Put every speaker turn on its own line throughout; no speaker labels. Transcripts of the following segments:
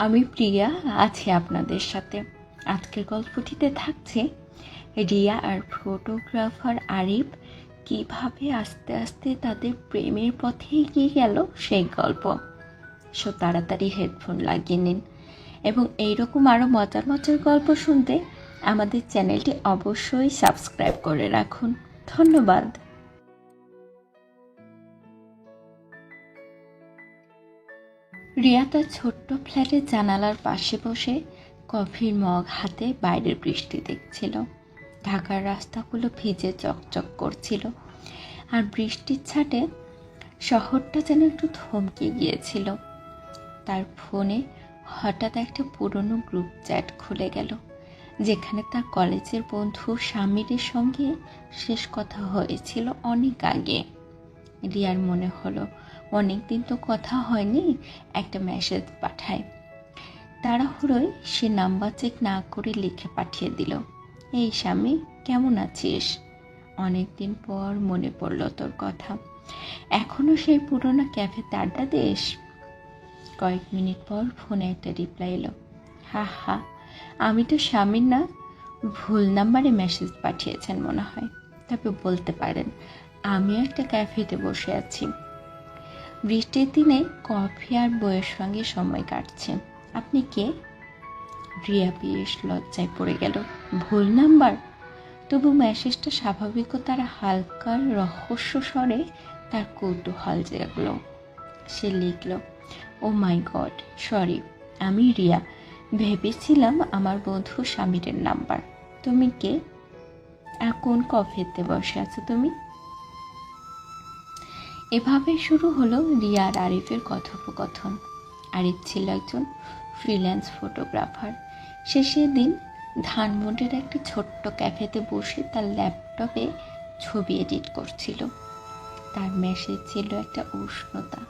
আমি প্রিয়া, আছি আপনাদের সাথে। আজকের গল্পটিতে থাকছে রিয়া আর ফটোগ্রাফার আরিফ কীভাবে আস্তে আস্তে তাদের প্রেমের পথে এগিয়ে গেল সেই গল্প। সো তাড়াতাড়ি হেডফোন লাগিয়ে নিন এবং এইরকম আরও মজার মজার গল্প শুনতে আমাদের চ্যানেলটি অবশ্যই সাবস্ক্রাইব করে রাখুন। ধন্যবাদ। রিয়া তার ছোট্ট ফ্ল্যাটের জানালার পাশে বসে কফির মগ হাতে বাইরের বৃষ্টি দেখছিল। ঢাকার রাস্তাগুলো ভিজে চকচক করছিল আর বৃষ্টির ছাটে শহরটা যেন একটু থমকে গিয়েছিল। তার ফোনে হঠাৎ একটা পুরনো গ্রুপ চ্যাট খুলে গেল, যেখানে তার কলেজের বন্ধু স্বামীরের সঙ্গে শেষ কথা হয়েছিল অনেক আগে। রিয়ার মনে হলো অনেক দিন তো কথা হয়নি, একটা মেসেজ পাঠায়। তাড়াহুড়োয় সে নাম্বার চেক না করে লিখে পাঠিয়ে দিল। এই স্বামী, কেমন আছিস? অনেক দিন পর মনে পড়ল তোর কথা। এখনও সেই পুরনো ক্যাফেতে আড্ডা দিস? কয়েক মিনিট পর ফোনে একটা রিপ্লাই এলো। হা হা, আমি তো স্বামীর না, ভুল নাম্বারে মেসেজ পাঠিয়েছেন মনে হয়। তবে বলতে পারেন আমি একটা ক্যাফেতে বসে আছি। বৃষ্টির দিনে কফি আর বইয়ের সঙ্গে সময় কাটছে। আপনি কে? রিয়া বেশ লজ্জায় পড়ে গেল। ভুল নাম্বার। তবু মেসেজটা স্বাভাবিকতার হালকা রহস্য স্বরে তার কৌতূহল জাগল। সে লিখল, ও মাই গড, সরি, আমি রিয়া। ভেবেছিলাম আমার বন্ধু স্বামীরের নাম্বার। তুমি কে? আর কোন কফেতে বসে আছো তুমি? এভাবে শুরু হলো রিয়া আর আরিফের কথোপকথন। আরিফ ছিল একজন ফ্রিল্যান্স ফটোগ্রাফার সে সেদিন ধানমন্ডির একটা ছোট্ট ক্যাফেতে বসে তার ল্যাপটপে ছবি এডিট করছিল। তার মেসেজ ছিল একটা উষ্ণতা,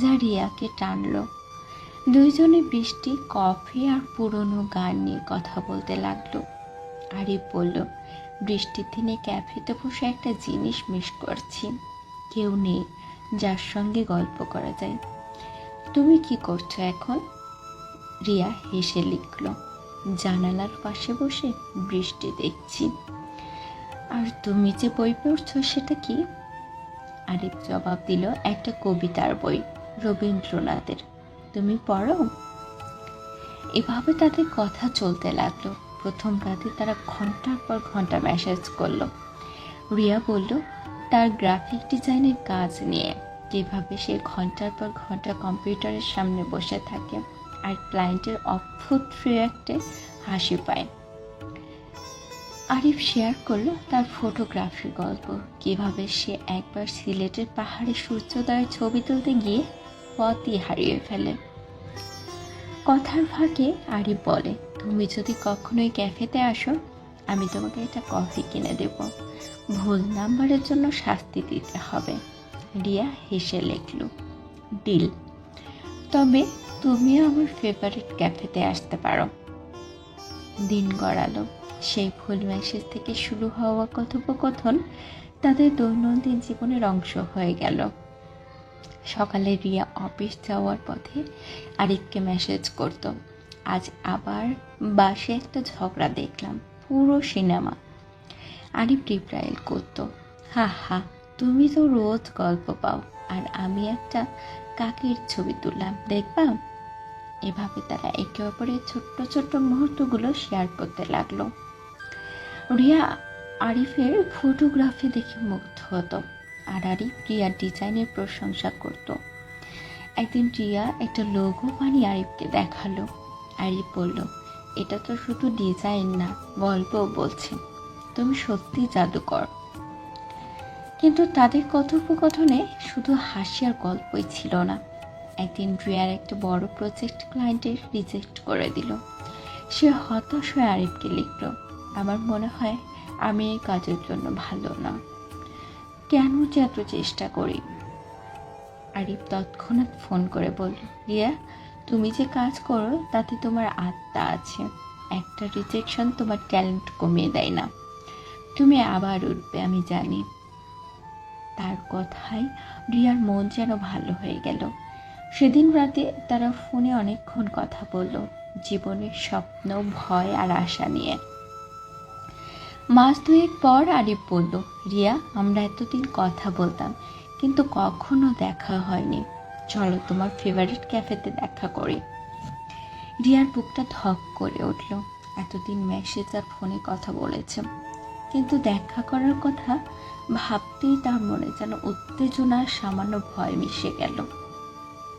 যা রিয়াকে টানল। দুইজনে বৃষ্টি কফি আর পুরনো গান নিয়ে কথা বলতে লাগল। আরিফ বলল, বৃষ্টির দিনে ক্যাফেতে বসে একটা জিনিস মিস করছি। কেউ নেই। যার সঙ্গে গল্প করা যায়। তুমি কি করছ এখন? রিয়া হেসে লিখল। জানালার পাশে বসে বৃষ্টি দেখছি। আর তুমি যে বই পড়ছো সেটা কি? আরিফ জবাব দিল, একটা কবিতার বই, রবীন্দ্রনাথের। তুমি পড়ো? এভাবে তাদের কথা চলতে লাগল। প্রথম রাতে তারা ঘণ্টার পর ঘণ্টা মেসেজ করল। রিয়া বলল তার গ্রাফিক ডিজাইনের কাজ নিয়ে। কীভাবে সে ঘণ্টার পর ঘণ্টা কম্পিউটারের সামনে বসে থাকে আর ক্লায়েন্টের অদ্ভুত রিয়াক্টে হাসি পায়। আরিফ শেয়ার করল তার ফটোগ্রাফির গল্প। কীভাবে সে একবার সিলেটের পাহাড়ে সূর্যোদয়ের ছবি তুলতে গিয়ে পথই হারিয়ে ফেলে। কথার ফাঁকে আরিফ বলে, তুমি যদি কখনোই ক্যাফেতে আসো আমি তোমাকে একটা কফি কিনে দেব। ভুল নাম্বারের জন্য শাস্তি দিতে হবে। রিয়া হেসে লেখল, ডিল। তবে তুমিও আমার ফেভারিট ক্যাফেতে আসতে পারো। দিন গড়ালো। সেই ভুল মেসেজ থেকে শুরু হওয়া কথোপকথন তাদের দৈনন্দিন জীবনের অংশ হয়ে গেল। সকালে রিয়া অফিস যাওয়ার পথে আরিফকে মেসেজ করত। আজ আবার বাসে একটা ঝগড়া দেখলাম। পুরো সিনেমা। আরিফ রিপ্রাইল করতো, হা হা, তুমি তো রোজ গল্প পাও, আর আমি একটা কাকের ছবি তুললাম, দেখবা? এভাবে তারা একে অপরের ছোট্ট ছোট্ট মুহূর্তগুলো শেয়ার করতে লাগল। রিয়া আরিফের ফটোগ্রাফি দেখে মুগ্ধ হতো, আর আরিফ রিয়ার ডিজাইনের প্রশংসা করত। একদিন রিয়া একটা লোগো বানিয়ে আরিফকে দেখাল। আরিফ বলল এটা তো শুধু ডিজাইন না, গল্পও বলছে। তুমি সত্যি জাদুকর। কিন্তু তাদের কথোপকথনে শুধু হাসি আর গল্পই ছিল না। একদিন রিয়ার একটা বড় প্রজেক্ট ক্লায়েন্টের রিজেক্ট করে দিল। সে হতাশ হয়ে আরিফকে লিখল, আমার মনে হয় আমি এই কাজের জন্য ভালো না। কেন যে এত চেষ্টা করি? আরিফ তৎক্ষণাৎ ফোন করে বলল, রিয়া তুমি যে কাজ করো, তাতে তোমার আত্মা আছে। একটা রিজেকশন তোমার ট্যালেন্ট কমিয়ে দেয় না। তুমি আবার উঠবে, আমি জানি। তার কথায় রিয়ার মন যেন ভালো হয়ে গেল। সেদিন রাতে তারা ফোনে অনেকক্ষণ কথা বলল, জীবনের স্বপ্ন, ভয় আর আশা নিয়ে। মাস দুয়েক পর আরিফ বলল, রিয়া, আমরা এতদিন কথা বলতাম, কিন্তু কখনো দেখা হয়নি। চলো তোমার ফেভারিট ক্যাফেতে দেখা করি। রিয়ার বুকটা ধক করে উঠল। এতদিন মেসেজ আর ফোনে কথা বলেছে। কিন্তু দেখা করার কথা ভাবতেই তার মনে যেন উত্তেজনার সামান্য ভয় মিশে গেল।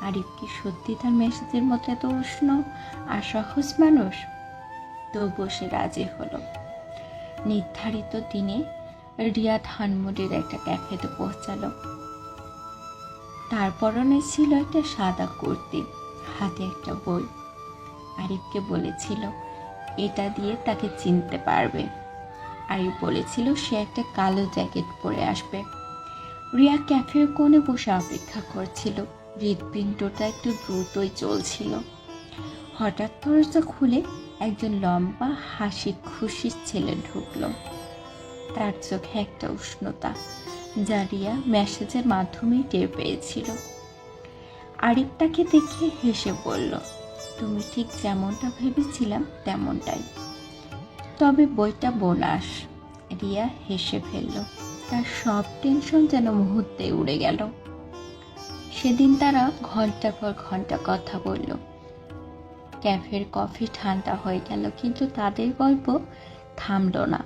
আরিফ কি সত্যি তার মেসেজের মতো এত উষ্ণ আর সহজ মানুষ? তবুও সে রাজি হলো। নির্ধারিত দিনে রিয়া ধানমন্ডির একটা ক্যাফেতে পৌঁছালো। তার পরনে ছিল একটা সাদা কুর্তি, হাতে একটা বই। আরিফকে বলেছিল, এটা দিয়ে তাকে চিনতে পারবে। আরিফ বলেছিল, সে একটা কালো জ্যাকেট পরে আসবে। রিয়া ক্যাফের কোণে বসে অপেক্ষা করছিল। হৃদপিণ্ডটা একটু দ্রুতই চলছিল। হঠাৎ দরজা খুলে একজন লম্বা হাসি খুশির ছেলে ঢুকলো। তার চোখে একটা উষ্ণতা যা রিয়া মেসেজের মাধ্যমেই টের পেয়েছিল। আরিফ তাকে দেখে হেসে বলল, তুমি ঠিক যেমনটা ভেবেছিলাম, তেমনটাই। তবে বইটা বোনাস। রিয়া হেসে ফেলল। তার সব টেনশন যেন মুহূর্তে উড়ে গেল। সেদিন তারা ঘণ্টার পর ঘণ্টা কথা বলল, ক্যাফের কফি ঠান্ডা হয়ে গেল, কিন্তু তাদের গল্প থামলো না।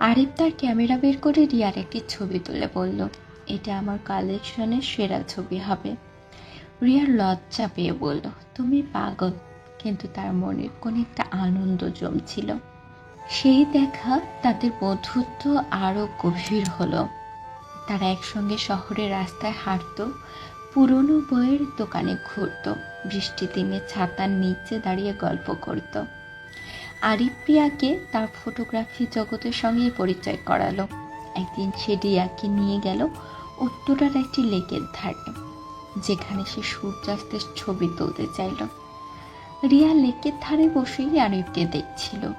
আরিফ তার ক্যামেরা বের করে রিয়ার একটি ছবি তুলে বলল, এটা আমার কালেকশনের সেরা ছবি হবে। রিয়ার লজ্জা পেয়ে বলল, তুমি পাগল। কিন্তু তার মনের কোন একটা আনন্দ জমছিল। সেই দেখা তাদের বন্ধুত্ব আরও গভীর হলো। তারা একসঙ্গে শহরের রাস্তায় হাঁটতো, পুরনো বইয়ের দোকানে ঘুরত, বৃষ্টি দিনে ছাতার নিচে দাঁড়িয়ে গল্প করত। আরিফ প্রিয়াকে তার ফটোগ্রাফি জগতের সঙ্গে পরিচয় করালো। একদিন সে রিয়াকে নিয়ে গেল উত্তরার একটি লেকের ধারে, যেখানে সে সূর্যাস্তের ছবি তুলতে চাইল। রিয়া লেকের ধারে বসেই আরিফকে দেখছিল।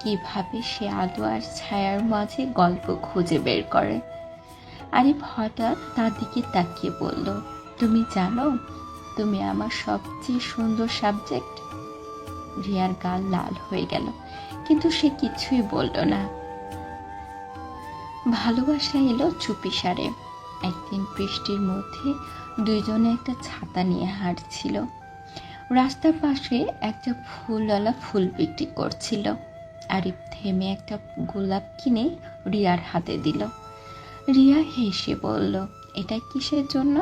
কীভাবে সে আলো আর ছায়ার মাঝে গল্প খুঁজে বের করে। আরিফ হঠাৎ তার দিকে তাকিয়ে বলল, তুমি জানো, তুমি আমার সবচেয়ে সুন্দর সাবজেক্ট রিয়ার গাল লাল হয়ে গেল, কিন্তু সে কিছুই বলল না। ভালোবাসা এলো চুপি সারে। একদিন বৃষ্টির মধ্যে দুইজনে একটা ছাতা নিয়ে হাঁটছিল। রাস্তার পাশে একটা ফুলওয়ালা ফুল বিক্রি করছিল। আরিফ থেমে একটা গোলাপ কিনে রিয়ার হাতে দিল। রিয়া হেসে বলল, এটা কিসের জন্য?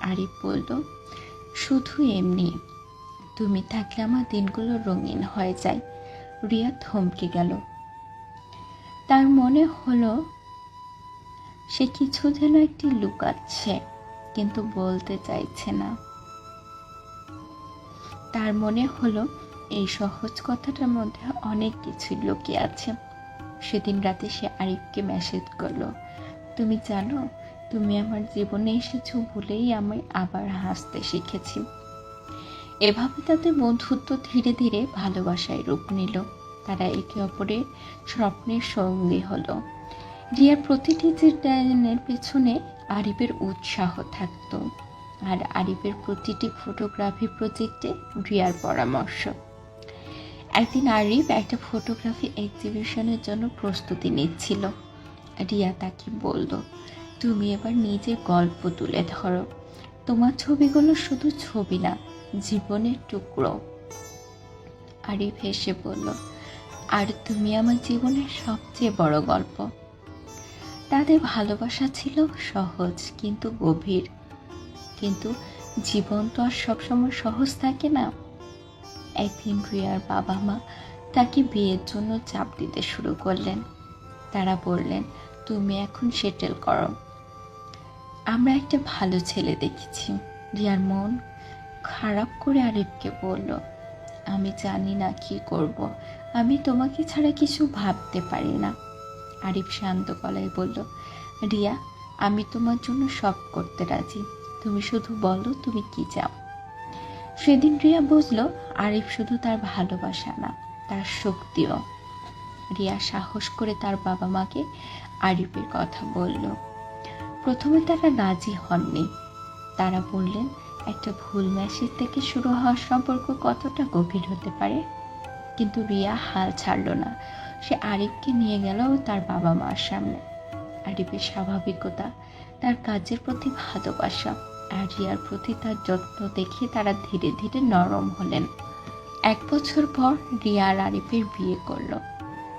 আরিফ বলল, শুধু এমনি। তুমি থাকলে আমার দিনগুলো রঙিন হয়ে যায়। রিয়া থমকে গেল। তার মনে হলো, সে কিছু যেন একটি লুকাচ্ছে, কিন্তু বলতে চাইছে না। তার মনে হলো, এই সহজ কথাটার মধ্যে অনেক কিছুই লুকিয়ে আছে। সেদিন রাতে সে আরিফকে মেসেজ করল, তুমি জানো, তুমি আমার জীবনে এসেছ বলেই আমি আবার হাসতে শিখেছি। এভাবে তাদের বন্ধুত্ব ধীরে ধীরে ভালোবাসায় রূপ নিল। তারা একে অপরের স্বপ্নের সঙ্গী হলো। রিয়ার প্রতিটি ডিজাইনের পেছনে আরিফের উৎসাহ থাকত আর আরিফের প্রতিটি ফটোগ্রাফি প্রজেক্টে রিয়ার পরামর্শ। একদিন আরিফ একটা ফটোগ্রাফি এক্সিবিশনের জন্য প্রস্তুতি নিচ্ছিল। রিয়া তাকে বলল, তুমি এবার নিজে গল্প তুলে ধরো। তোমার ছবিগুলো শুধু ছবি না জীবনের টুকরো। আরিফ হেসে বলল, আর তুমি আমার জীবনের সবচেয়ে বড় গল্প। তাদের ভালোবাসা ছিল সহজ কিন্তু গভীর। কিন্তু জীবন তো আর সবসময় সহজ থাকে না। একদিন রিয়ার বাবা মা তাকে বিয়ের জন্য চাপ দিতে শুরু করলেন। তারা বললেন, তুমি এখন সেটেল করো। আমরা একটা ভালো ছেলে দেখেছি। রিয়ার মন খারাপ করে আরিফকে বলল, আমি জানি না কি করব। আমি তোমাকে ছাড়া কিছু ভাবতে পারি না। আরিফ শান্ত গলায় বলল, রিয়া, আমি তোমার জন্য সব করতে রাজি। তুমি শুধু বলো তুমি কি চাও? সেদিন রিয়া বুঝলো আরিফ শুধু তার ভালোবাসা না, তার শক্তিও। রিয়া সাহস করে তার বাবা মাকে আরিফের কথা বলল। প্রথমে তারা রাজি হননি। তারা বললেন একটা ভুল মেসেজ থেকে শুরু হওয়ার সম্পর্ক কতটা গভীর হতে পারে? কিন্তু রিয়া হাল ছাড়ল না। সে আরিফকে নিয়ে গেল তার বাবা মার সামনে। আরিফের স্বাভাবিকতা, তার কাজের প্রতি ভালোবাসা আর রিয়ার প্রতি তার যত্ন দেখে তারা ধীরে ধীরে নরম হলেন। এক বছর পর রিয়া আর আরিফের বিয়ে করল।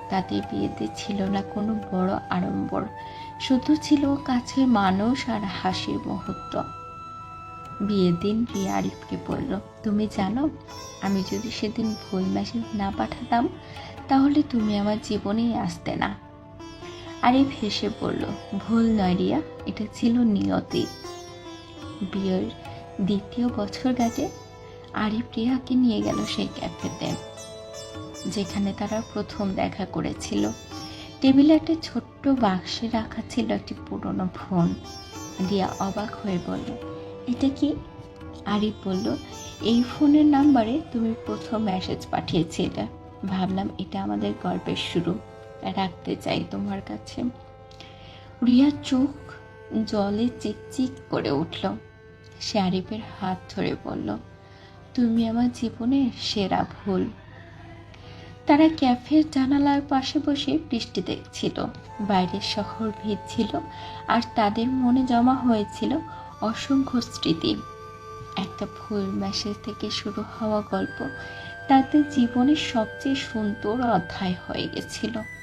তাদের বিয়েতে ছিল না কোনো বড় আড়ম্বর। শুধু ছিল কাছের মানুষ আর হাসির মুহূর্ত। বিয়ের দিন রিয়া আরিফকে বলল? তুমি জানো, আমি যদি সেদিন ভুল মেসেজ না পাঠাতাম, তাহলে তুমি আমার জীবনেই আসতে না। আরিফ হেসে বলল, ভুল নয় রিয়া, এটা ছিল নিয়তি। বিয়ের দ্বিতীয় বছর গাজে আরিফ রিয়াকে নিয়ে গেল সেই ক্যাফেতে, যেখানে তারা প্রথম দেখা করেছিল। টেবিলে একটা ছোট্ট বাক্সে রাখা ছিল একটি পুরনো ফোন। রিয়া অবাক হয়ে বলল এটা কি? আরিফ বলল, এই ফোনের নাম্বারে তুমি প্রথম মেসেজ পাঠিয়েছিলে। ভাবলাম এটা আমাদের গল্পের শুরু। রাখতে চাই তোমার কাছে। রিয়া চোখ জলে চিকচিক করে উঠল। সে আরিফের হাত ধরে বলল, তুমি আমার জীবনের সেরা ভুল। তারা ক্যাফের জানালার পাশে বসে বৃষ্টি দেখছিল। বাইরের শহর ভিড় ছিল আর তাদের মনে জমা হয়েছিল অসংখ্য স্মৃতি। একটা ভুল মেসেজ থেকে শুরু হওয়া গল্প তাতে জীবনের সবচেয়ে সুন্দর অধ্যায় হয়ে গেছিল।